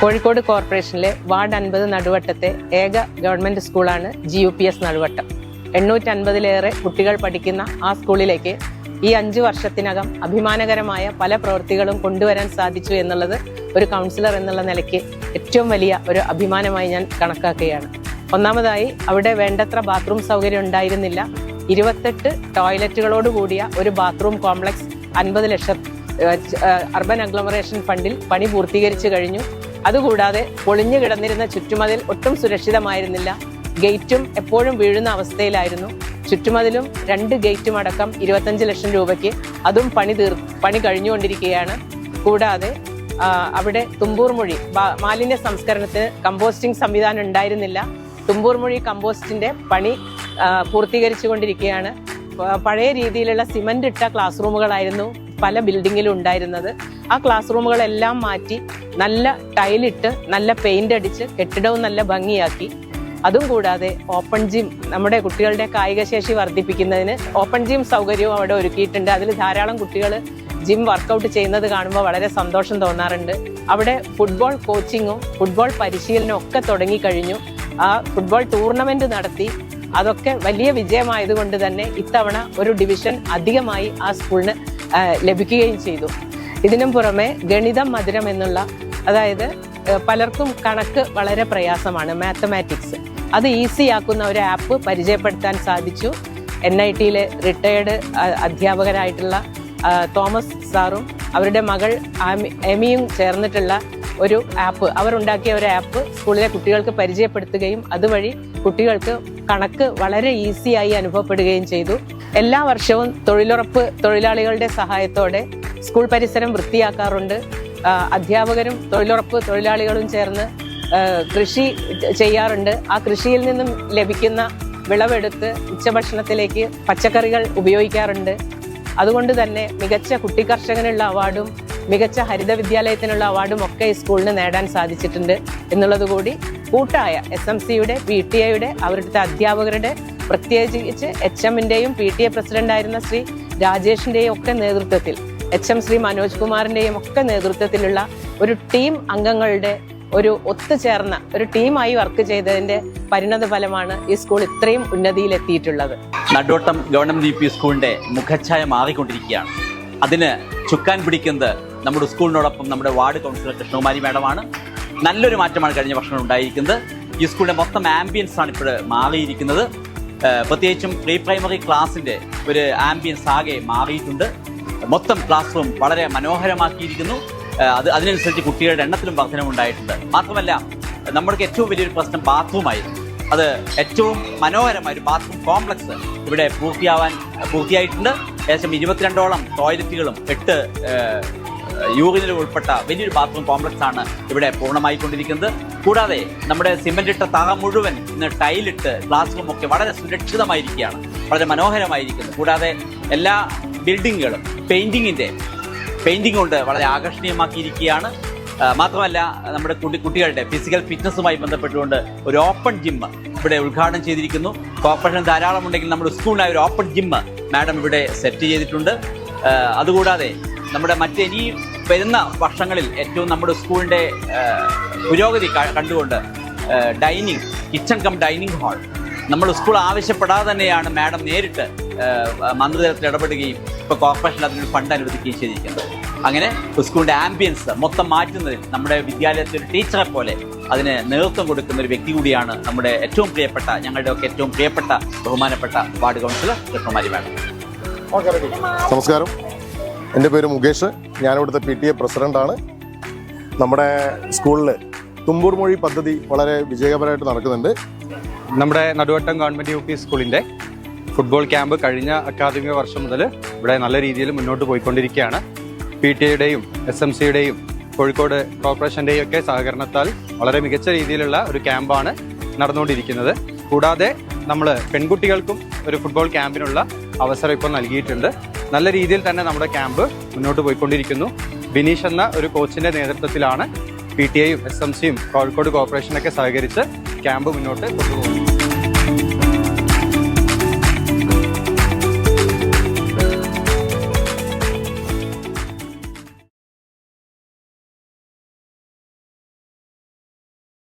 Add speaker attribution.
Speaker 1: കോഴിക്കോട് കോർപ്പറേഷനിലെ വാർഡ് അൻപത് നടുവട്ടത്തെ ഏക ഗവൺമെന്റ് സ്കൂളാണ് G U P S Naduvattam. എണ്ണൂറ്റൻപതിലേറെ കുട്ടികൾ പഠിക്കുന്ന ആ സ്കൂളിലേക്ക് ഈ അഞ്ചു വർഷത്തിനകം അഭിമാനകരമായ പല പ്രവൃത്തികളും കൊണ്ടുവരാൻ സാധിച്ചു എന്നുള്ളത് ഒരു കൗൺസിലർ എന്നുള്ള നിലയ്ക്ക് ഏറ്റവും വലിയ ഒരു അഭിമാനമായി ഞാൻ കണക്കാക്കുകയാണ്. ഒന്നാമതായി അവിടെ വേണ്ടത്ര ബാത്റൂം സൗകര്യം ഉണ്ടായിരുന്നില്ല. ഇരുപത്തെട്ട് ടോയ്ലറ്റുകളോട് കൂടിയ ഒരു ബാത്റൂം കോംപ്ലക്സ് അൻപത് ലക്ഷം അർബൻ അഗ്ലോമറേഷൻ ഫണ്ടിൽ പണി പൂർത്തീകരിച്ചു കഴിഞ്ഞു. അതുകൂടാതെ പൊളിഞ്ഞു കിടന്നിരുന്ന ചുറ്റുമതിൽ ഒട്ടും സുരക്ഷിതമായിരുന്നില്ല. ഗേറ്റും എപ്പോഴും വീഴുന്ന അവസ്ഥയിലായിരുന്നു. ചുറ്റുമതിലും രണ്ട് ഗേറ്റും അടക്കം ഇരുപത്തഞ്ച് ലക്ഷം രൂപയ്ക്ക് അതും പണി തീർ പണി കഴിഞ്ഞുകൊണ്ടിരിക്കുകയാണ്. കൂടാതെ അവിടെ തുമ്പൂർ മൊഴി മാലിന്യ സംസ്കരണത്തിന് കമ്പോസ്റ്റിംഗ് സംവിധാനം ഉണ്ടായിരുന്നില്ല. തുമ്പൂർ മൊഴി കമ്പോസ്റ്റിന്റെ പണി പൂർത്തീകരിച്ചു കൊണ്ടിരിക്കുകയാണ് പഴയ രീതിയിലുള്ള സിമന്റ് ഇട്ട ക്ലാസ് റൂമുകളായിരുന്നു പല ബിൽഡിങ്ങിലും ഉണ്ടായിരുന്നത്. ആ ക്ലാസ് റൂമുകളെല്ലാം മാറ്റി നല്ല ടൈലിട്ട് നല്ല പെയിന്റ് അടിച്ച് കെട്ടിടവും നല്ല ഭംഗിയാക്കി. അതും കൂടാതെ ഓപ്പൺ ജിം നമ്മുടെ കുട്ടികളുടെ കായികശേഷി വർദ്ധിപ്പിക്കുന്നതിന് ഓപ്പൺ ജിം സൗകര്യവും അവിടെ ഒരുക്കിയിട്ടുണ്ട്. അതിൽ ധാരാളം കുട്ടികൾ ജിം വർക്കൗട്ട് ചെയ്യുന്നത് കാണുമ്പോൾ വളരെ സന്തോഷം തോന്നാറുണ്ട്. അവിടെ ഫുട്ബോൾ കോച്ചിങ്ങും ഫുട്ബോൾ പരിശീലനവും ഒക്കെ തുടങ്ങിക്കഴിഞ്ഞു. ആ ഫുട്ബോൾ ടൂർണമെന്റ് നടത്തി. അതൊക്കെ വലിയ വിജയമായതുകൊണ്ട് തന്നെ ഇത്തവണ ഒരു ഡിവിഷൻ അധികമായി ആ സ്കൂളിന് ലഭിക്കുകയും ചെയ്തു. ഇതിനും പുറമെ ഗണിതം മധുരം എന്നുള്ള അതായത് പലർക്കും കണക്ക് വളരെ പ്രയാസമാണ് മാത്തമാറ്റിക്സ് അത് ഈസി ആക്കുന്ന ഒരു ആപ്പ് പരിചയപ്പെടുത്താൻ സാധിച്ചു. എൻ ഐ ടിയിലെ റിട്ടയേർഡ് അധ്യാപകരായിട്ടുള്ള തോമസ് സാറും അവരുടെ മകൾ എമിയും ചേർന്നിട്ടുള്ള ഒരു ആപ്പ് അവരുണ്ടാക്കിയ ഒരു ആപ്പ് സ്കൂളിലെ കുട്ടികൾക്ക് പരിചയപ്പെടുത്തുകയും അതുവഴി കുട്ടികൾക്ക് കണക്ക് വളരെ ഈസിയായി അനുഭവപ്പെടുകയും ചെയ്തു. എല്ലാ വർഷവും തൊഴിലുറപ്പ് തൊഴിലാളികളുടെ സഹായത്തോടെ സ്കൂൾ പരിസരം വൃത്തിയാക്കാറുണ്ട്. അധ്യാപകരും തൊഴിലുറപ്പ് തൊഴിലാളികളും ചേർന്ന് കൃഷി ചെയ്യാറുണ്ട്. ആ കൃഷിയിൽ നിന്നും ലഭിക്കുന്ന വിളവെടുത്ത് ഉച്ചഭക്ഷണത്തിലേക്ക് പച്ചക്കറികൾ ഉപയോഗിക്കാറുണ്ട്. അതുകൊണ്ട് തന്നെ മികച്ച കുട്ടി കർഷകനുള്ള അവാർഡും മികച്ച ഹരിത വിദ്യാലയത്തിനുള്ള അവാർഡും ഒക്കെ ഈ സ്കൂളിന് നേടാൻ സാധിച്ചിട്ടുണ്ട് എന്നുള്ളത് കൂടി കൂട്ടായ എസ് എം സിയുടെ പി ടി എയുടെ അവരുടെ അധ്യാപകരുടെ പ്രത്യേകിച്ച് എച്ച് എമ്മിന്റെയും പി ടി എ പ്രസിഡന്റായിരുന്ന ശ്രീ രാജേഷിന്റെയും ഒക്കെ നേതൃത്വത്തിൽ എച്ച് എം ശ്രീ മനോജ് കുമാറിന്റെയും ഒക്കെ നേതൃത്വത്തിലുള്ള ഒരു ടീം അംഗങ്ങളുടെ ഒരു ഒത്തുചേർന്ന ഒരു ടീമായി വർക്ക് ചെയ്തതിന്റെ പരിണത ഫലമാണ് ഈ സ്കൂൾ ഇത്രയും ഉന്നതിയിലെത്തിയിട്ടുള്ളത്.
Speaker 2: നടുവട്ടം ഗവൺമെന്റ് യു പി സ്കൂളിന്റെ മുഖച്ഛായ മാറിക്കൊണ്ടിരിക്കുകയാണ്. അതിന് ചുക്കാൻ പിടിക്കുന്നത് നമ്മുടെ സ്കൂളിനോടൊപ്പം നമ്മുടെ വാർഡ് കൗൺസിലർ കൃഷ്ണകുമാരി മാഡമാണ്. നല്ലൊരു മാറ്റമാണ് കഴിഞ്ഞ വർഷം ഉണ്ടായിരിക്കുന്നത്. ഈ സ്കൂളിന്റെ മൊത്തം ആംബിയൻസ് ആണ് ഇപ്പോൾ മാറിയിരിക്കുന്നത്. പ്രത്യേകിച്ചും പ്രീ പ്രൈമറി ക്ലാസ്സിന്റെ ഒരു ആംബിയൻസ് ആകെ മാറിയിട്ടുണ്ട്. മൊത്തം ക്ലാസ് റൂം വളരെ മനോഹരമാക്കിയിരിക്കുന്നു. അത് അതിനനുസരിച്ച് കുട്ടികളുടെ എണ്ണത്തിലും വർധനമുണ്ടായിട്ടുണ്ട് മാത്രമല്ല നമ്മൾക്ക് ഏറ്റവും വലിയൊരു പ്രശ്നം ബാത്റൂമായിരുന്നു അത് ഏറ്റവും മനോഹരമായ ഒരു ബാത്റൂം കോംപ്ലക്സ് ഇവിടെ പൂർത്തിയാവാൻ പൂർത്തിയായിട്ടുണ്ട്. ഏകദേശം ഇരുപത്തിരണ്ടോളം ടോയ്ലറ്റുകളും എട്ട് യൂറിനിലും ഉൾപ്പെട്ട വലിയൊരു ബാത്റൂം കോംപ്ലക്സ് ആണ് ഇവിടെ പൂർണമായിക്കൊണ്ടിരിക്കുന്നത്. കൂടാതെ നമ്മുടെ സിമെന്റ് ഇട്ട തറ മുഴുവൻ ഇന്ന് ടൈലിട്ട് ക്ലാസ് റൂം ഒക്കെ വളരെ സുരക്ഷിതമായിരിക്കുകയാണ്. വളരെ മനോഹരമായിരിക്കുന്നു. കൂടാതെ എല്ലാ ബിൽഡിങ്ങുകളും പെയിന്റിങ്ങിന്റെ പെയിന്റിംഗ് കൊണ്ട് വളരെ ആകർഷണീയമാക്കിയിരിക്കുകയാണ്. മാത്രമല്ല നമ്മുടെ കുട്ടി കുട്ടികളുടെ ഫിസിക്കൽ ഫിറ്റ്നസ്സുമായി ബന്ധപ്പെട്ടുകൊണ്ട് ഒരു ഓപ്പൺ ജിം ഇവിടെ ഉദ്ഘാടനം ചെയ്തിരിക്കുന്നു. കോർപ്പറേഷൻ ധാരാളം ഉണ്ടെങ്കിൽ നമ്മുടെ സ്കൂളിനായ ഒരു ഓപ്പൺ ജിം മാഡം ഇവിടെ സെറ്റ് ചെയ്തിട്ടുണ്ട്. അതുകൂടാതെ നമ്മുടെ മറ്റേ ഇനി വരുന്ന വർഷങ്ങളിൽ ഏറ്റവും നമ്മുടെ സ്കൂളിന്റെ പുരോഗതി കണ്ടുകൊണ്ട് dining kitchen cum dining hall. നമ്മൾ സ്കൂൾ ആവശ്യപ്പെടാതെ തന്നെയാണ് മാഡം നേരിട്ട് മന്ത്രിതലത്തിൽ ഇടപെടുകയും ഇപ്പോൾ കോർപ്പറേഷൻ അതിന് ഫണ്ട് അനുവദിക്കുകയും ചെയ്തിരിക്കുന്നത്. അങ്ങനെ സ്കൂളിന്റെ ആംബിയൻസ് മൊത്തം മാറ്റുന്നതിൽ നമ്മുടെ വിദ്യാലയത്തിൽ ഒരു ടീച്ചറെ പോലെ അതിന് നേതൃത്വം കൊടുക്കുന്ന ഒരു വ്യക്തി കൂടിയാണ് നമ്മുടെ ഏറ്റവും പ്രിയപ്പെട്ട ഞങ്ങളുടെ ഒക്കെ ഏറ്റവും പ്രിയപ്പെട്ട ബഹുമാനപ്പെട്ട വാർഡ് കൗൺസിലർ കൃഷ്ണകുമാരി മാഡം.
Speaker 3: നമസ്കാരം. എന്റെ പേര് മുകേഷ്. ഞാനിവിടുത്തെ പി ടി എ പ്രസിഡന്റാണ് നമ്മുടെ സ്കൂളിൽ തുമ്പൂർ മൊഴി പദ്ധതി വളരെ വിജയകരമായിട്ട് നടക്കുന്നുണ്ട്.
Speaker 4: നമ്മുടെ നടുവട്ടം ഗവൺമെന്റ് യു പി സ്കൂളിന്റെ ഫുട്ബോൾ ക്യാമ്പ് കഴിഞ്ഞ അക്കാദമിക വർഷം മുതൽ ഇവിടെ നല്ല രീതിയിൽ മുന്നോട്ട് പോയിക്കൊണ്ടിരിക്കുകയാണ്. പി ടി എയുടെയും എസ് എം സിയുടെയും കോഴിക്കോട് കോർപ്പറേഷന്റെയും ഒക്കെ സഹകരണത്താൽ വളരെ മികച്ച രീതിയിലുള്ള ഒരു ക്യാമ്പാണ് നടന്നുകൊണ്ടിരിക്കുന്നത്. കൂടാതെ നമ്മൾ പെൺകുട്ടികൾക്കും ഒരു ഫുട്ബോൾ ക്യാമ്പിനുള്ള അവസരം ഇപ്പോൾ നൽകിയിട്ടുണ്ട്. നല്ല രീതിയിൽ തന്നെ നമ്മുടെ ക്യാമ്പ് മുന്നോട്ട് പോയിക്കൊണ്ടിരിക്കുന്നു. ബിനീഷ് എന്ന ഒരു കോച്ചിന്റെ നേതൃത്വത്തിലാണ് പി ടി ഐയും എസ് എം സിയും കോഴിക്കോട് കോർപ്പറേഷനൊക്കെ സഹകരിച്ച് ക്യാമ്പ് മുന്നോട്ട് കൊണ്ടുപോകുന്നത്.